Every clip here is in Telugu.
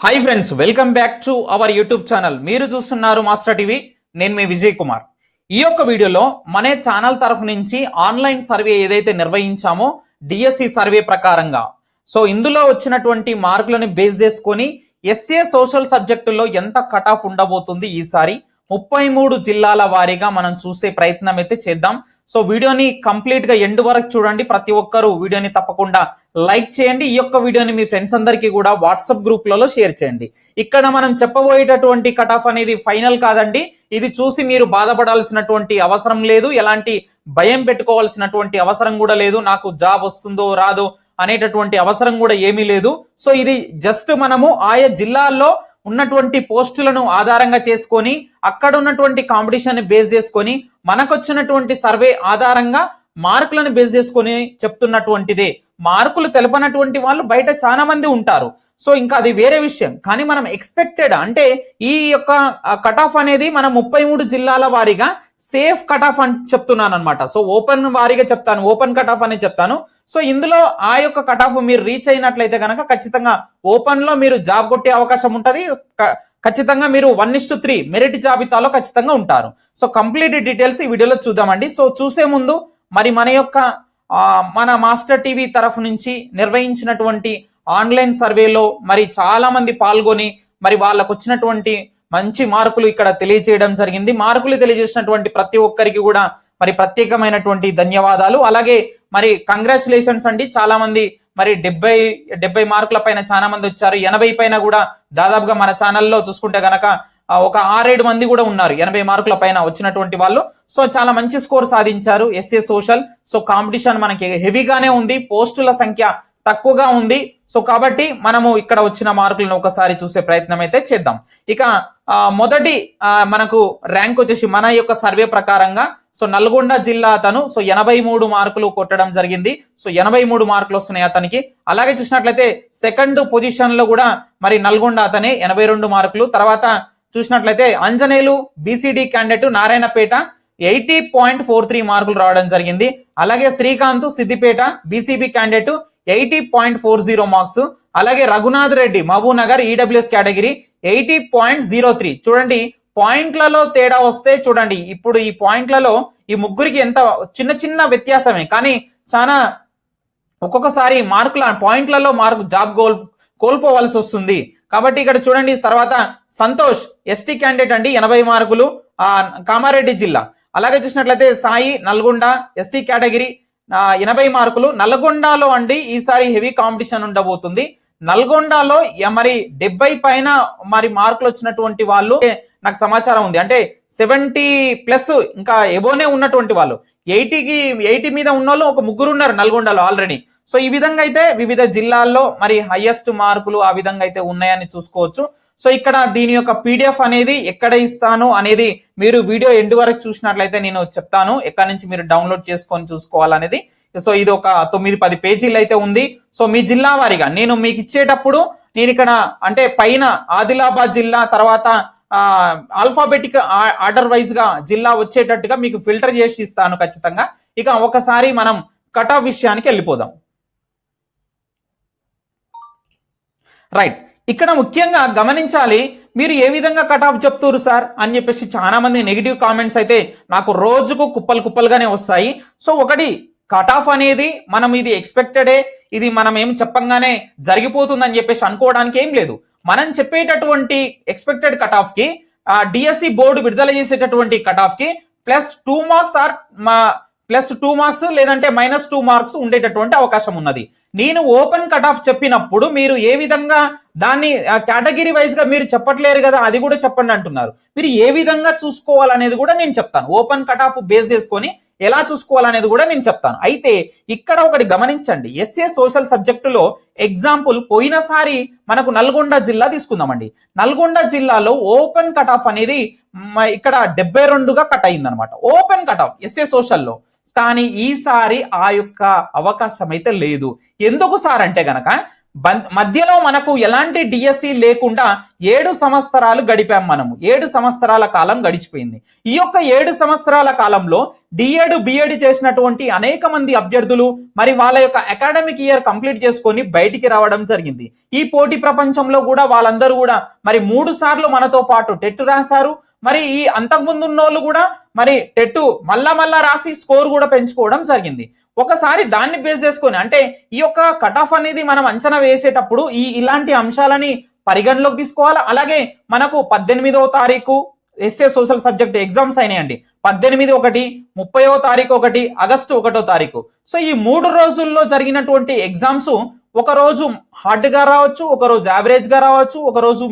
Hi friends welcome back to our YouTube channel మీరు చూస్తున్నారు మాస్టర్ టీవీ నేను మీ విజయ్ కుమార్ ఈ యొక్క వీడియోలో మన ఛానల్ తరఫు నుంచి ఆన్లైన్ సర్వే ఏదైతే నిర్వహించామో డిఎస్సి సర్వే ప్రకారంగా. సో ఇందులో వచ్చినటువంటి మార్కులను బేస్ చేసుకొని ఎస్ఏ సోషల్ సబ్జెక్టులో ఎంత కట్ ఆఫ్ ఉండబోతుంది ఈసారి? ముప్పై మూడు జిల్లాల వారీగా మనం చూసే ప్రయత్నం అయితే చేద్దాం. సో వీడియోని కంప్లీట్గా ఎండ్ వరకు చూడండి. ప్రతి ఒక్కరూ వీడియోని తప్పకుండా లైక్ చేయండి. ఈ యొక్క వీడియోని మీ ఫ్రెండ్స్ అందరికీ కూడా వాట్సాప్ గ్రూప్లలో షేర్ చేయండి. ఇక్కడ మనం చెప్పబోయేటటువంటి కట్ ఆఫ్ అనేది ఫైనల్ కాదండి. ఇది చూసి మీరు బాధపడాల్సినటువంటి అవసరం లేదు. ఎలాంటి భయం పెట్టుకోవాల్సినటువంటి అవసరం కూడా లేదు. నాకు జాబ్ వస్తుందో రాదో అనేటటువంటి అవసరం కూడా ఏమీ లేదు. సో ఇది జస్ట్ మనము ఆయా జిల్లాల్లో ఉన్నటువంటి పోస్టులను ఆధారంగా చేసుకొని అక్కడ ఉన్నటువంటి కాంపిటీషన్ బేస్ చేసుకొని మనకొచ్చినటువంటి సర్వే ఆధారంగా మార్కులను బేస్ చేసుకొని చెప్తున్నటువంటిదే. మార్కులు తెలపనటువంటి వాళ్ళు బయట చాలా మంది ఉంటారు. సో ఇంకా అది వేరే విషయం. కానీ మనం ఎక్స్పెక్టెడ్ అంటే ఈ యొక్క కట్ ఆఫ్ అనేది మనం ముప్పై మూడు జిల్లాల వారీగా సేఫ్ కట్ ఆఫ్ అని చెప్తున్నాను అనమాట సో ఓపెన్ వారీగా చెప్తాను. ఓపెన్ కట్ ఆఫ్ అని చెప్తాను. సో ఇందులో ఆ యొక్క కట్ ఆఫ్ మీరు రీచ్ అయినట్లయితే కనుక ఖచ్చితంగా ఓపెన్లో మీరు జాబ్ కొట్టే అవకాశం ఉంటుంది. ఖచ్చితంగా మీరు one is two three merit జాబితాలో ఖచ్చితంగా ఉంటారు. సో కంప్లీట్ డీటెయిల్స్ ఈ వీడియోలో చూద్దామండి. సో చూసే ముందు మరి మన యొక్క మన మాస్టర్ టీవీ తరఫు నుంచి నిర్వహించినటువంటి ఆన్లైన్ సర్వేలో మరి చాలామంది పాల్గొని మరి వాళ్ళకు వచ్చినటువంటి మంచి మార్కులు ఇక్కడ తెలియజేయడం జరిగింది. మార్కులు తెలియజేసినటువంటి ప్రతి ఒక్కరికి కూడా మరి ప్రత్యేకమైనటువంటి ధన్యవాదాలు. అలాగే మరి కంగ్రాచులేషన్స్ అండి. చాలా మంది మరి డెబ్బై డెబ్బై మార్కుల పైన చాలా మంది వచ్చారు. ఎనభై పైన కూడా దాదాపుగా మన ఛానల్లో చూసుకుంటే గనక ఒక ఆరేడు మంది కూడా ఉన్నారు. ఎనభై మార్కుల పైన వచ్చినటువంటి వాళ్ళు. సో చాలా మంచి స్కోర్ సాధించారు ఎస్ఏ సోషల్. సో కాంపిటీషన్ మనకి హెవీగానే ఉంది. పోస్టుల సంఖ్య తక్కువగా ఉంది. సో కాబట్టి మనము ఇక్కడ వచ్చిన మార్కులను ఒకసారి చూసే ప్రయత్నం అయితే చేద్దాం. ఇక ఆ, మొదటి మనకు ర్యాంక్ వచ్చేసి మన యొక్క సర్వే ప్రకారంగా సో నల్గొండ జిల్లా అతను సో ఎనభై మూడు మార్కులు కొట్టడం జరిగింది. సో ఎనభై మూడు మార్కులు వస్తున్నాయి అతనికి. అలాగే చూసినట్లయితే సెకండ్ పొజిషన్లో కూడా మరి నల్గొండ అతనే ఎనభై రెండు మార్కులు. తర్వాత చూసినట్లయితే Anjaneyulu BCD candidate Narayanpet eighty point four three మార్కులు రావడం జరిగింది. అలాగే Srikanth Siddipet BCB candidate eighty point four zero marks. అలాగే Raghunath Reddy Mahabubnagar EWS category eighty point zero three. చూడండి పాయింట్లలో తేడా వస్తే చూడండి ఇప్పుడు ఈ పాయింట్లలో ఈ ముగ్గురికి ఎంత చిన్న చిన్న వ్యత్యాసమే. కానీ చాలా ఒక్కొక్కసారి మార్కుల పాయింట్లలో మార్కు జాబ్ గోల్ కోల్పోవలసి వస్తుంది. కాబట్టి ఇక్కడ చూడండి తర్వాత సంతోష్ ఎస్టీ క్యాండిడేట్ అండి ఎనభై మార్కులు కామారెడ్డి జిల్లా. అలాగే చూసినట్లయితే సాయి నల్గొండ ఎస్సీ కేటగిరీ ఎనభై మార్కులు. నల్గొండలో అండి ఈసారి హెవీ కాంపిటీషన్ ఉండబోతుంది. నల్గొండలో మరి డెబ్బై పైన మరి మార్కులు వచ్చినటువంటి వాళ్ళు నాకు సమాచారం ఉంది. అంటే సెవెంటీ ప్లస్ ఇంకా ఎబోనే ఉన్నటువంటి వాళ్ళు. ఎయిటీకి ఎయిటీ మీద ఉన్న వాళ్ళు ఒక ముగ్గురు ఉన్నారు నల్గొండలో ఆల్రెడీ. సో ఈ విధంగా అయితే వివిధ జిల్లాల్లో మరి హైయెస్ట్ మార్కులు ఆ విధంగా అయితే ఉన్నాయని చూసుకోవచ్చు. సో ఇక్కడ దీని యొక్క పీడిఎఫ్ అనేది ఎక్కడ ఇస్తాను అనేది మీరు వీడియో ఎండ్ వరకు చూసినట్లయితే నేను చెప్తాను. ఎక్కడి నుంచి మీరు డౌన్లోడ్ చేసుకొని చూసుకోవాలనేది. సో ఇది ఒక తొమ్మిది పది పేజీలు అయితే ఉంది. సో మీ జిల్లా వారిగా నేను మీకు ఇచ్చేటప్పుడు నేను ఇక్కడ అంటే పైన ఆదిలాబాద్ జిల్లా తర్వాత ఆల్ఫాబెటిక్ ఆర్డర్ వైజ్గా జిల్లా వచ్చేటట్టుగా మీకు ఫిల్టర్ చేసి ఇస్తాను ఖచ్చితంగా. ఇక ఒకసారి మనం కటాఫ్ విషయానికి వెళ్ళిపోదాం. రైట్ ఇక్కడ ముఖ్యంగా గమనించాలి మీరు ఏ విధంగా కట్ ఆఫ్ చెప్తారు సార్? అని చెప్పేసి చాలా మంది నెగిటివ్ కామెంట్స్ అయితే నాకు రోజుకు కుప్పలు కుప్పలుగానే వస్తాయి. సో ఒకటి కట్ ఆఫ్ అనేది మనం ఇది ఎక్స్పెక్టెడే ఇది మనం ఏం చెప్పంగానే జరిగిపోతుందని చెప్పేసి అనుకోవడానికి ఏం లేదు. మనం చెప్పేటటువంటి ఎక్స్పెక్టెడ్ కట్ ఆఫ్కి డిఎస్సి బోర్డు విడుదల చేసేటటువంటి కట్ ఆఫ్కి ప్లస్ టూ మార్క్స్ ఆర్ మా ప్లస్ టూ మార్క్స్ లేదంటే మైనస్ టూ మార్క్స్ ఉండేటటువంటి అవకాశం ఉన్నది. నేను ఓపెన్ కట్ ఆఫ్ చెప్పినప్పుడు మీరు ఏ విధంగా దాన్ని కేటగిరీ వైజ్గా మీరు చెప్పట్లేరు కదా అది కూడా చెప్పండి అంటున్నారు. మీరు ఏ విధంగా చూసుకోవాలనేది కూడా నేను చెప్తాను. ఓపెన్ కట్ ఆఫ్ బేస్ చేసుకొని ఎలా చూసుకోవాలనేది కూడా నేను చెప్తాను. అయితే ఇక్కడ ఒకటి గమనించండి. ఎస్ఏ సోషల్ సబ్జెక్టులో ఎగ్జాంపుల్ పోయినసారి మనకు నల్గొండ జిల్లా తీసుకుందామండి. నల్గొండ జిల్లాలో ఓపెన్ కట్ ఆఫ్ అనేది ఇక్కడ డెబ్బై రెండుగా కట్ అయింది అనమాట ఓపెన్ కట్ ఆఫ్ ఎస్ఏ సోషల్లో. కానీ ఈసారి ఆ యొక్క అవకాశం అయితే లేదు. ఎందుకు సార్ అంటే గనక మధ్యలో మనకు ఎలాంటి డిఎస్సి లేకుండా ఏడు సంవత్సరాలు గడిపాం మనము. ఏడు సంవత్సరాల కాలం గడిచిపోయింది. ఈ యొక్క ఏడు సంవత్సరాల కాలంలో డిఏడ్ బిఎడ్ చేసినటువంటి అనేక మంది అభ్యర్థులు మరి వాళ్ళ యొక్క అకాడమిక్ ఇయర్ కంప్లీట్ చేసుకొని బయటికి రావడం జరిగింది. ఈ పోటీ ప్రపంచంలో కూడా వాళ్ళందరూ కూడా మరి మూడు సార్లు మనతో పాటు టెట్ రాశారు. మరి ఈ అంతకుముందు ఉన్నోళ్ళు కూడా మరి టెట్టు మళ్ళా మళ్ళా రాసి స్కోర్ కూడా పెంచుకోవడం జరిగింది. ఒకసారి దాన్ని బేస్ చేసుకొని అంటే ఈ యొక్క కట్ ఆఫ్ అనేది మనం అంచనా వేసేటప్పుడు ఈ ఇలాంటి అంశాలని పరిగణలోకి తీసుకోవాలి. అలాగే మనకు పద్దెనిమిదవ తారీఖు ఎస్ఏ సోషల్ సబ్జెక్ట్ ఎగ్జామ్స్ అయినాయండి. పద్దెనిమిది ఒకటి ముప్పైవ తారీఖు ఒకటి ఆగస్టు ఒకటో తారీఖు. సో ఈ మూడు రోజుల్లో జరిగినటువంటి ఎగ్జామ్స్ ఒక రోజు రావచ్చు ఒక రోజు యావరేజ్గా రావచ్చు ఒక రోజు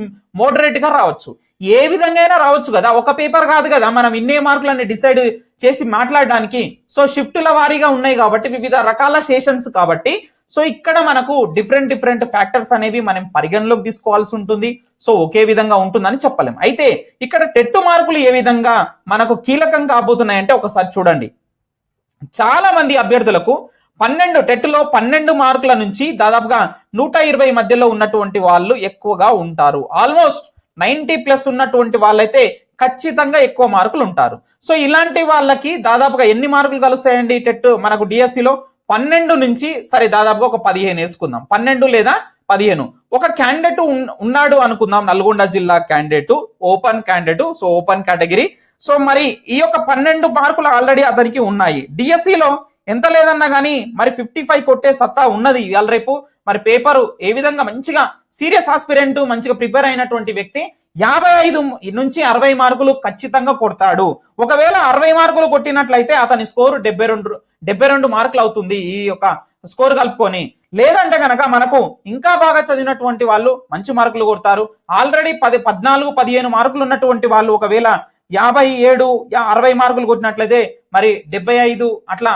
రావచ్చు. ఏ విధంగా అయినా రావచ్చు కదా. ఒక పేపర్ కాదు కదా. మనం ఇన్నే మార్కులని డిసైడ్ చేసి మాట్లాడడానికి. సో షిఫ్టుల వారీగా ఉన్నాయి కాబట్టి వివిధ రకాల సెషన్స్ కాబట్టి. సో ఇక్కడ మనకు డిఫరెంట్ డిఫరెంట్ ఫ్యాక్టర్స్ అనేవి మనం పరిగణలోకి తీసుకోవాల్సి ఉంటుంది. సో ఒకే విధంగా ఉంటుందని చెప్పలేం. అయితే ఇక్కడ టెట్టు మార్కులు ఏ విధంగా మనకు కీలకం కాబోతున్నాయంటే ఒకసారి చూడండి. చాలా మంది అభ్యర్థులకు పన్నెండు టెట్లో పన్నెండు మార్కుల నుంచి దాదాపుగా నూట ఇరవై మధ్యలో ఉన్నటువంటి వాళ్ళు ఎక్కువగా ఉంటారు. ఆల్మోస్ట్ నైన్టీ ప్లస్ ఉన్నటువంటి వాళ్ళైతే ఖచ్చితంగా ఎక్కువ మార్కులు ఉంటారు. సో ఇలాంటి వాళ్ళకి దాదాపుగా ఎన్ని మార్కులు కలుస్తాయండి టెట్ మనకు డిఎస్సిలో? పన్నెండు నుంచి సరే దాదాపుగా ఒక పదిహేను వేసుకుందాం. పన్నెండు లేదా పదిహేను. ఒక క్యాండిడేట్ ఉన్నాడు అనుకుందాం. నల్గొండ జిల్లా candidate open candidate so open category. So మరి ఈ యొక్క పన్నెండు మార్కులు ఆల్రెడీ అతనికి ఉన్నాయి. డిఎస్సిలో ఎంత లేదన్నా కానీ మరి ఫిఫ్టీ ఫైవ్ కొట్టే సత్తా ఉన్నది ఇవాళ రేపు. మరి పేపరు ఏ విధంగా మంచిగా సీరియస్ ఆస్పిరెంట్ మంచిగా ప్రిపేర్ అయినటువంటి వ్యక్తి యాభై ఐదు నుంచి అరవై మార్కులు ఖచ్చితంగా కొడతాడు. ఒకవేళ అరవై మార్కులు కొట్టినట్లయితే అతని స్కోర్ డెబ్బై రెండు డెబ్బై రెండు మార్కులు అవుతుంది ఈ యొక్క స్కోర్ కలుపుకొని. లేదంటే గనక మనకు ఇంకా బాగా చదివినటువంటి వాళ్ళు మంచి మార్కులు కొడతారు. ఆల్రెడీ పది పద్నాలుగు పదిహేను మార్కులు ఉన్నటువంటి వాళ్ళు ఒకవేళ యాభై ఏడు యా- అరవై మార్కులు కొట్టినట్లయితే మరి డెబ్బై ఐదు అట్లా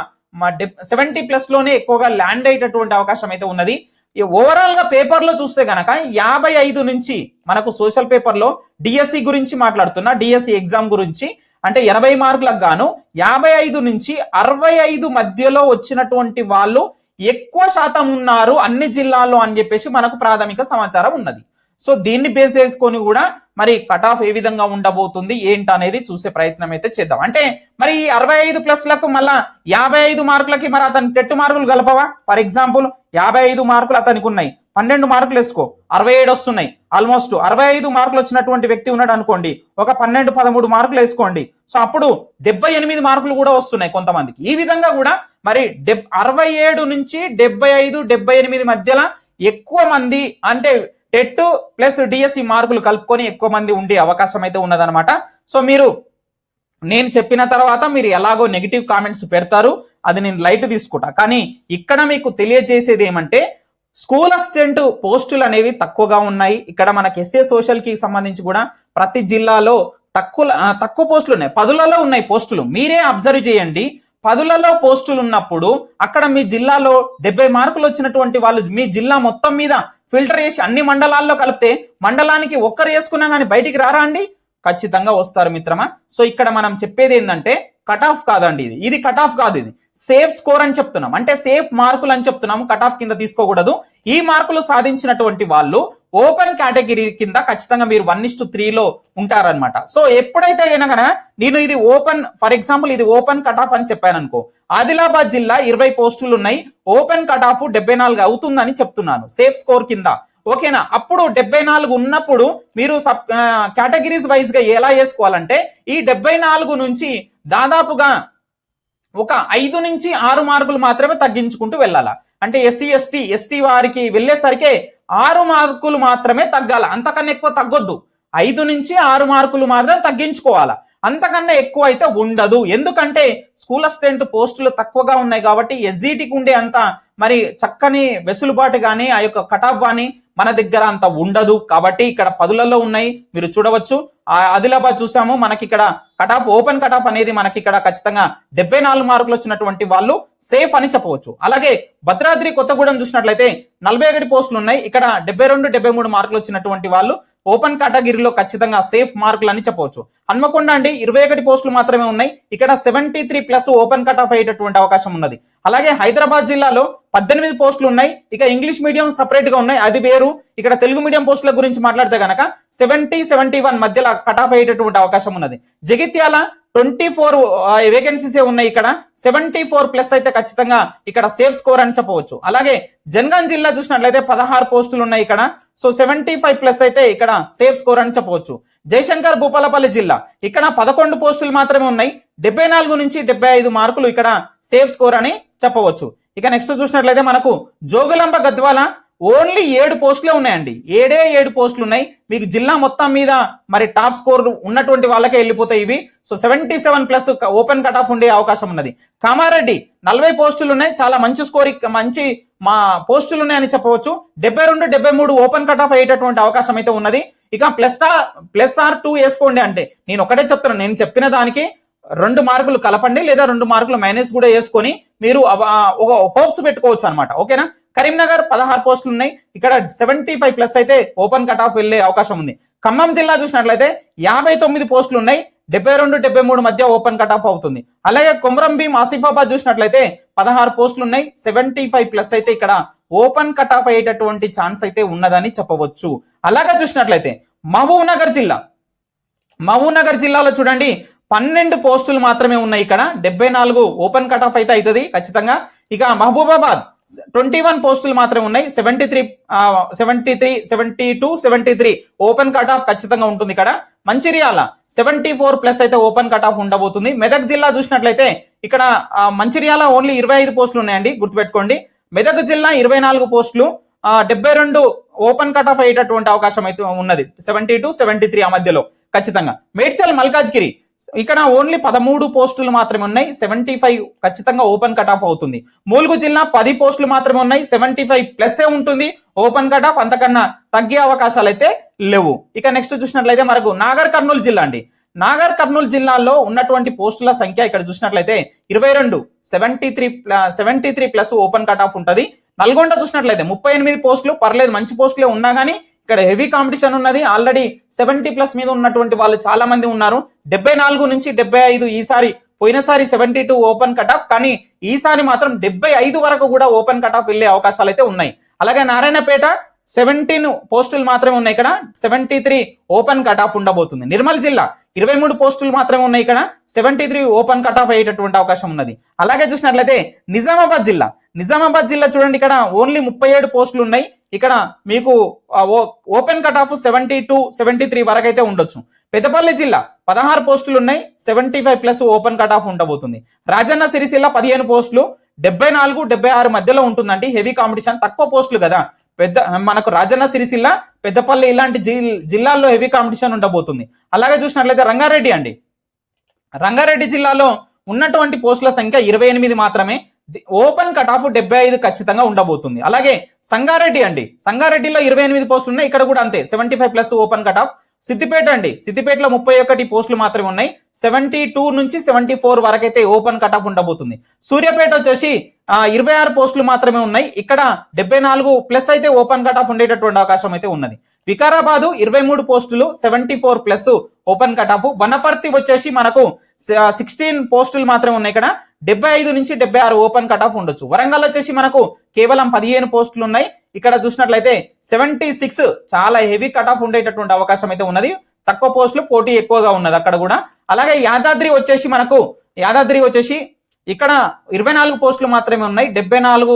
సెవెంటీ ప్లస్లోనే ఎక్కువగా ల్యాండ్ అయ్యేటటువంటి అవకాశం అయితే ఉన్నది. ఈ ఓవరాల్గా పేపర్లో చూస్తే కనుక యాభై ఐదు నుంచి మనకు సోషల్ పేపర్లో డిఎస్సి గురించి మాట్లాడుతున్నా డిఎస్సి ఎగ్జామ్ గురించి అంటే ఎనభై మార్కులకు గాను యాభై ఐదు నుంచి అరవై ఐదు మధ్యలో వచ్చినటువంటి వాళ్ళు ఎక్కువ శాతం ఉన్నారు అన్ని జిల్లాల్లో అని చెప్పేసి మనకు ప్రాథమిక సమాచారం ఉన్నది. సో దీన్ని బేస్ చేసుకొని కూడా మరి కట్ ఆఫ్ ఏ విధంగా ఉండబోతుంది ఏంటి అనేది చూసే ప్రయత్నం అయితే చేద్దాం. అంటే మరి ఈ అరవై ఐదు ప్లస్లకు మళ్ళా యాభై ఐదు మార్కులకి మరి అతని టెట్టు మార్కులు కలపవా ఫర్ ఎగ్జాంపుల్ యాభై ఐదు మార్కులు అతనికి ఉన్నాయి. పన్నెండు మార్కులు వేసుకో. అరవై ఏడు వస్తున్నాయి. ఆల్మోస్ట్ అరవై ఐదు మార్కులు వచ్చినటువంటి వ్యక్తి ఉన్నాడు అనుకోండి. ఒక పన్నెండు పదమూడు మార్కులు వేసుకోండి. సో అప్పుడు డెబ్బై ఎనిమిది మార్కులు కూడా వస్తున్నాయి కొంతమందికి. ఈ విధంగా కూడా మరి డెబ్ అరవై ఏడు నుంచి డెబ్బై ఐదు డెబ్బై ఎనిమిది మధ్యలో ఎక్కువ మంది అంటే టెట్ ప్లస్ డిఎస్సి మార్కులు కలుపుకొని ఎక్కువ మంది ఉండే అవకాశం అయితే ఉన్నదనమాట సో మీరు నేను చెప్పిన తర్వాత మీరు ఎలాగో నెగిటివ్ కామెంట్స్ పెడతారు అది నేను లైట్ తీసుకుంటా. కానీ ఇక్కడ మీకు తెలియజేసేది ఏమంటే స్కూల్ అసిస్టెంట్ పోస్టులు అనేవి తక్కువగా ఉన్నాయి. ఇక్కడ మనకి ఎస్ఏ సోషల్కి సంబంధించి కూడా ప్రతి జిల్లాలో తక్కువ తక్కువ పోస్టులు ఉన్నాయి. పదులలో ఉన్నాయి పోస్టులు మీరే అబ్జర్వ్ చేయండి. పదులలో పోస్టులు ఉన్నప్పుడు అక్కడ మీ జిల్లాలో డెబ్బై మార్కులు వచ్చినటువంటి వాళ్ళు మీ జిల్లా మొత్తం మీద ఫిల్టర్ చేసి అన్ని మండలాల్లో కలిపితే మండలానికి ఒక్కరు వేసుకున్నా కానీ బయటికి రారా అండి? ఖచ్చితంగా వస్తారు మిత్రమా. సో ఇక్కడ మనం చెప్పేది ఏంటంటే కట్ ఆఫ్ కాదండి ఇది. ఇది కట్ ఆఫ్ కాదు ఇది. సేఫ్ స్కోర్ అని చెప్తున్నాం. అంటే సేఫ్ మార్కులు అని చెప్తున్నాము. కట్ ఆఫ్ కింద తీసుకోకూడదు. ఈ మార్కులు సాధించినటువంటి వాళ్ళు ఓపెన్ కేటగిరీ కింద ఖచ్చితంగా మీరు వన్ ఇస్ త్రీలో ఉంటారనమాట సో ఎప్పుడైతే అయినా నేను ఇది ఓపెన్ ఫర్ ఎగ్జాంపుల్ ఇది ఓపెన్ కట్ ఆఫ్ అని చెప్పాను అనుకో ఆదిలాబాద్ జిల్లా ఇరవై పోస్టులు ఉన్నాయి. ఓపెన్ కట్ ఆఫ్ డెబ్బై నాలుగు అవుతుందని చెప్తున్నాను. సేఫ్ స్కోర్ కింద. ఓకేనా? అప్పుడు డెబ్బై నాలుగు ఉన్నప్పుడు మీరు సబ్ కేటగిరీస్ వైజ్గా ఎలా చేసుకోవాలంటే ఈ డెబ్బై నాలుగు నుంచి దాదాపుగా ఒక ఐదు నుంచి ఆరు మార్కులు మాత్రమే తగ్గించుకుంటూ వెళ్ళాలా? అంటే ఎస్సీ ఎస్టీ ఎస్టీ వారికి వెళ్ళేసరికి ఆరు మార్కులు మాత్రమే తగ్గాల? అంతకన్నా ఎక్కువ తగ్గొద్దు. ఐదు నుంచి ఆరు మార్కులు మాత్రం తగ్గించుకోవాలా? అంతకన్నా ఎక్కువ అయితే ఉండదు. ఎందుకంటే స్కూల్ అసిస్టెంట్ పోస్టులు తక్కువగా ఉన్నాయి కాబట్టి ఎస్జీటికి ఉండే అంత మరి చక్కని వెసులుబాటు కానీ ఆ యొక్క కటాఫ్ కానీ మన దగ్గర అంత ఉండదు కాబట్టి ఇక్కడ పదులలో ఉన్నాయి. మీరు చూడవచ్చు. ఆ ఆదిలాబాద్ చూసాము. మనకి ఇక్కడ కటాఫ్ ఓపెన్ కటాఫ్ అనేది మనకి ఇక్కడ ఖచ్చితంగా డెబ్బై నాలుగు మార్కులు వచ్చినటువంటి వాళ్ళు సేఫ్ అని చెప్పవచ్చు. అలాగే భద్రాద్రి కొత్తగూడెం చూసినట్లయితే నలభై ఒకటి పోస్టులు ఉన్నాయి. ఇక్కడ డెబ్బై రెండు డెబ్బై మూడు మార్కులు వచ్చినటువంటి వాళ్ళు ఓపెన్ కేటగిరీలో ఖచ్చితంగా సేఫ్ మార్కులు అని చెప్పవచ్చు. హన్మకొండ అండి ఇరవై ఒకటి పోస్టులు మాత్రమే ఉన్నాయి. ఇక్కడ seventy three plus open cut off అయ్యేటటువంటి అవకాశం ఉన్నది. అలాగే హైదరాబాద్ జిల్లాలో పద్దెనిమిది పోస్టులు ఉన్నాయి. ఇక ఇంగ్లీష్ మీడియం సపరేట్గా ఉన్నాయి. అది వేరు. ఇక్కడ తెలుగు మీడియం పోస్టుల గురించి మాట్లాడితే గనక సెవెంటీ సెవెంటీ వన్ మధ్యలో కట్ ఆఫ్ అయ్యేటటువంటి అవకాశం ఉన్నది. జగిత్యాల ట్వంటీ ఫోర్ వేకెన్సీస్ ఉన్నాయి ఇక్కడ. సెవెంటీ ఫోర్ ప్లస్ అయితే ఖచ్చితంగా ఇక్కడ సేఫ్ స్కోర్ అని చెప్పవచ్చు. అలాగే జన్గాన్ జిల్లా చూసినట్లయితే పదహారు పోస్టులు ఉన్నాయి ఇక్కడ. సో సెవెంటీ ఫైవ్ ప్లస్ అయితే ఇక్కడ సేఫ్ స్కోర్ అని చెప్పవచ్చు. జయశంకర్ భూపాలపల్లి జిల్లా. ఇక్కడ పదకొండు పోస్టులు మాత్రమే ఉన్నాయి. డెబ్బై నాలుగు నుంచి డెబ్బై ఐదు మార్కులు ఇక్కడ సేఫ్ స్కోర్ అని చెప్పవచ్చు. ఇక నెక్స్ట్ చూసినట్లయితే మనకు జోగులాంబ గద్వాల ఓన్లీ ఏడు పోస్టులే ఉన్నాయండి. ఏడే ఏడు పోస్టులు ఉన్నాయి. మీకు జిల్లా మొత్తం మీద మరి టాప్ స్కోర్ ఉన్నటువంటి వాళ్ళకే వెళ్ళిపోతాయి ఇవి. So seventy seven plus open cut off ఉండే అవకాశం ఉన్నది. కామారెడ్డి నలభై పోస్టులు ఉన్నాయి. చాలా మంచి స్కోర్ మంచి మా పోస్టులు ఉన్నాయని చెప్పవచ్చు. డెబ్బై రెండు డెబ్బై మూడు ఓపెన్ కట్ ఆఫ్ అయ్యేటటువంటి అవకాశం అయితే ఉన్నది. ఇక ప్లస్ ప్లస్ ఆర్ టూ వేసుకోండి అంటే నేను ఒకటే చెప్తాను నేను చెప్పిన దానికి రెండు మార్కులు కలపండి లేదా రెండు మార్కులు మైనస్ కూడా వేసుకొని మీరు ఒక హోప్స్ పెట్టుకోవచ్చు అనమాట ఓకేనా? కరీంనగర్ పదహారు పోస్టులు ఉన్నాయి ఇక్కడ సెవెంటీ ఫైవ్ ప్లస్ అయితే ఓపెన్ కట్ ఆఫ్ వెళ్ళే అవకాశం ఉంది. ఖమ్మం జిల్లా చూసినట్లయితే యాభై తొమ్మిది పోస్టులు ఉన్నాయి డెబ్బై రెండు డెబ్బై మూడు మధ్య ఓపెన్ కట్ ఆఫ్ అవుతుంది. అలాగే కొమరం భీం ఆసిఫాబాద్ చూసినట్లయితే పదహారు పోస్టులు ఉన్నాయి సెవెంటీ ఫైవ్ ప్లస్ అయితే ఇక్కడ ఓపెన్ కట్ ఆఫ్ అయ్యేటటువంటి ఛాన్స్ అయితే ఉన్నదని చెప్పవచ్చు. అలాగే చూసినట్లయితే మహబూబ్ నగర్ జిల్లా. మహబూబ్ నగర్ జిల్లాలో చూడండి పన్నెండు పోస్టులు మాత్రమే ఉన్నాయి ఇక్కడ. డెబ్బై నాలుగు ఓపెన్ కట్ ఆఫ్ అయితే అవుతుంది ఖచ్చితంగా. ఇక మహబూబాబాద్. ట్వంటీ వన్ పోస్టులు మాత్రమే ఉన్నాయి. Seventy three seventy three seventy two seventy three open cut off ఖచ్చితంగా ఉంటుంది ఇక్కడ. మంచిర్యాల సెవెంటీ ఫోర్ ప్లస్ అయితే ఓపెన్ కట్ ఆఫ్ ఉండబోతుంది. మెదక్ జిల్లా చూసినట్లయితే ఇక్కడ మంచిర్యాల ఓన్లీ ఇరవై ఐదు పోస్టులు ఉన్నాయండి. గుర్తుపెట్టుకోండి. మెదక్ జిల్లా ఇరవై నాలుగు పోస్టులు డెబ్బై రెండు ఓపెన్ కట్ ఆఫ్ అయ్యేటటువంటి అవకాశం అయితే ఉన్నది. సెవెంటీ టు సెవెంటీ త్రీ ఆ మధ్యలో ఖచ్చితంగా. మేడ్చల్ మల్కాజ్గిరి ఇక్కడ ఓన్లీ పదమూడు పోస్టులు మాత్రమే ఉన్నాయి. సెవెంటీ ఫైవ్ ఖచ్చితంగా ఓపెన్ కట్ ఆఫ్ అవుతుంది. మూలుగు జిల్లా పది పోస్టులు మాత్రమే ఉన్నాయి. సెవెంటీ ఫైవ్ ప్లస్ ఏ ఉంటుంది. ఓపెన్ కట్ ఆఫ్ అంతకన్నా తగ్గే అవకాశాలు అయితే లేవు. ఇక నెక్స్ట్ చూసినట్లయితే మనకు నాగర్ కర్నూలు జిల్లా అండి. నాగర్ కర్నూలు జిల్లాలో ఉన్నటువంటి పోస్టుల సంఖ్య ఇక్కడ చూసినట్లయితే ఇరవై రెండు seventy three seventy three plus open cut off ఉంటుంది. నల్గొండ చూసినట్లయితే ముప్పై ఎనిమిది పోస్టులు పర్లేదు మంచి పోస్టులే ఉన్నా కానీ ఇక్కడ హెవీ కాంపిటీషన్ ఉన్నది. ఆల్రెడీ సెవెంటీ ప్లస్ మీద ఉన్నటువంటి వాళ్ళు చాలా మంది ఉన్నారు. డెబ్బై నాలుగు నుంచి డెబ్బై ఐదు ఈసారి పోయినసారి seventy two open cut off కానీ ఈసారి మాత్రం డెబ్బై ఐదు వరకు కూడా ఓపెన్ కట్ ఆఫ్ వెళ్ళే అవకాశాలు అయితే ఉన్నాయి. అలాగే నారాయణపేట సెవెంటీన్ పోస్టులు మాత్రమే ఉన్నాయి ఇక్కడ. Seventy three open cut off ఉండబోతుంది. నిర్మల్ జిల్లా ఇరవై మూడు పోస్టులు మాత్రమే ఉన్నాయి ఇక్కడ. Seventy three open cut off అయ్యేటటువంటి అవకాశం ఉన్నది. అలాగే చూసినట్లయితే నిజామాబాద్ జిల్లా. నిజామాబాద్ జిల్లా చూడండి ఇక్కడ ఓన్లీ ముప్పై ఏడు పోస్టులు ఉన్నాయి. ఇక్కడ మీకు ఓ- open cut off seventy two seventy three వరకు అయితే ఉండొచ్చు. పెద్దపల్లి జిల్లా పదహారు పోస్టులు ఉన్నాయి seventy five plus open cut off ఉండబోతుంది. రాజన్న సిరిసిల్ల పదిహేను పోస్టులు డెబ్బై నాలుగు డెబ్బై ఆరు మధ్యలో ఉంటుందండి హెవీ కాంపిటీషన్ తక్కువ పోస్టులు కదా. పెద్ద మనకు రాజన్న సిరిసిల్ల పెద్దపల్లి ఇలాంటి జిల్లాల్లో హెవీ కాంపిటీషన్ ఉండబోతుంది. అలాగే చూసినట్లయితే రంగారెడ్డి అండి. రంగారెడ్డి జిల్లాలో ఉన్నటువంటి పోస్టుల సంఖ్య ఇరవై ఎనిమిది మాత్రమే ఓపెన్ కట్ ఆఫ్ డెబ్బై ఐదు ఖచ్చితంగా ఉండబోతుంది. అలాగే సంగారెడ్డి అండి. సంగారెడ్డిలో ఇరవై ఎనిమిది పోస్టులు ఉన్నాయి. ఇక్కడ కూడా అంతే. Seventy five plus open cut off Siddipet అండి. సిద్దిపేటలో ముప్పై ఒకటి పోస్టులు మాత్రమే ఉన్నాయి. సెవెంటీ టూ నుంచి సెవెంటీ ఫోర్ వరకు అయితే ఓపెన్ కట్ ఆఫ్ ఉండబోతుంది. సూర్యాపేట వచ్చేసి ఇరవై ఆరు పోస్టులు మాత్రమే ఉన్నాయి. ఇక్కడ డెబ్బై నాలుగు ప్లస్ అయితే ఓపెన్ కట్ ఆఫ్ ఉండేటటువంటి అవకాశం అయితే ఉన్నది. వికారాబాదు ఇరవై మూడు పోస్టులు seventy four plus open cut off Wanaparthy వచ్చేసి మనకు సిక్స్టీన్ పోస్టులు మాత్రమే ఉన్నాయి ఇక్కడ. డెబ్బై ఐదు నుంచి డెబ్బై ఆరు ఓపెన్ కట్ ఆఫ్ ఉండొచ్చు. వరంగల్ వచ్చేసి మనకు కేవలం పదిహేను పోస్టులు ఉన్నాయి. ఇక్కడ చూసినట్లయితే సెవెంటీ సిక్స్ చాలా హెవీ కట్ ఆఫ్ ఉండేటటువంటి అవకాశం అయితే ఉన్నది. తక్కువ పోస్టులు పోటీ ఎక్కువగా ఉన్నది అక్కడ కూడా. అలాగే యాదాద్రి వచ్చేసి మనకు యాదాద్రి వచ్చేసి ఇక్కడ ఇరవై నాలుగు పోస్టులు మాత్రమే ఉన్నాయి. డెబ్బై నాలుగు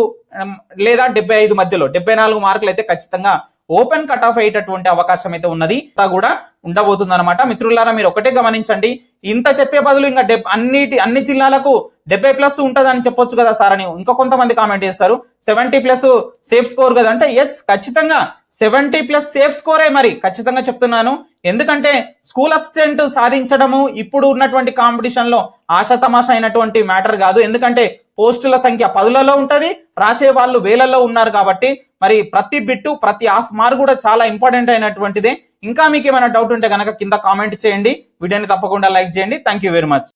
లేదా డెబ్బై ఐదు మధ్యలో. డెబ్బై నాలుగు మార్కులు అయితే ఖచ్చితంగా ఓపెన్ కట్ ఆఫ్ అయ్యేటటువంటి అవకాశం అయితే ఉన్నది. ఇంత కూడా ఉండబోతుంది అనమాట మిత్రులారా మీరు ఒకటే గమనించండి. ఇంత చెప్పే బదులు ఇంకా డెబ్ అన్నిటి అన్ని జిల్లాలకు డెబ్బై ప్లస్ ఉంటదని చెప్పొచ్చు కదా సార్ అని ఇంకా కొంతమంది కామెంట్ చేస్తారు. సెవెంటీ ప్లస్ సేఫ్ స్కోర్ కదా అంటే ఎస్ ఖచ్చితంగా సెవెంటీ ప్లస్ సేఫ్ స్కోరే మరి ఖచ్చితంగా చెప్తున్నాను. ఎందుకంటే స్కూల్ అసిస్టెంట్ సాధించడము ఇప్పుడు ఉన్నటువంటి కాంపిటీషన్లో ఆశతమాష అయినటువంటి మ్యాటర్ కాదు. ఎందుకంటే పోస్టుల సంఖ్య పదులలో ఉంటుంది రాసే వాళ్ళు వేలల్లో ఉన్నారు కాబట్టి మరి ప్రతి బిట్టు ప్రతి హాఫ్ మార్క్ కూడా చాలా ఇంపార్టెంట్ అయినటువంటిదే. ఇంకా మీకు ఏమైనా డౌట్ ఉంటే కనుక కింద కామెంట్ చేయండి. వీడియోని తప్పకుండా లైక్ చేయండి. Thank you very much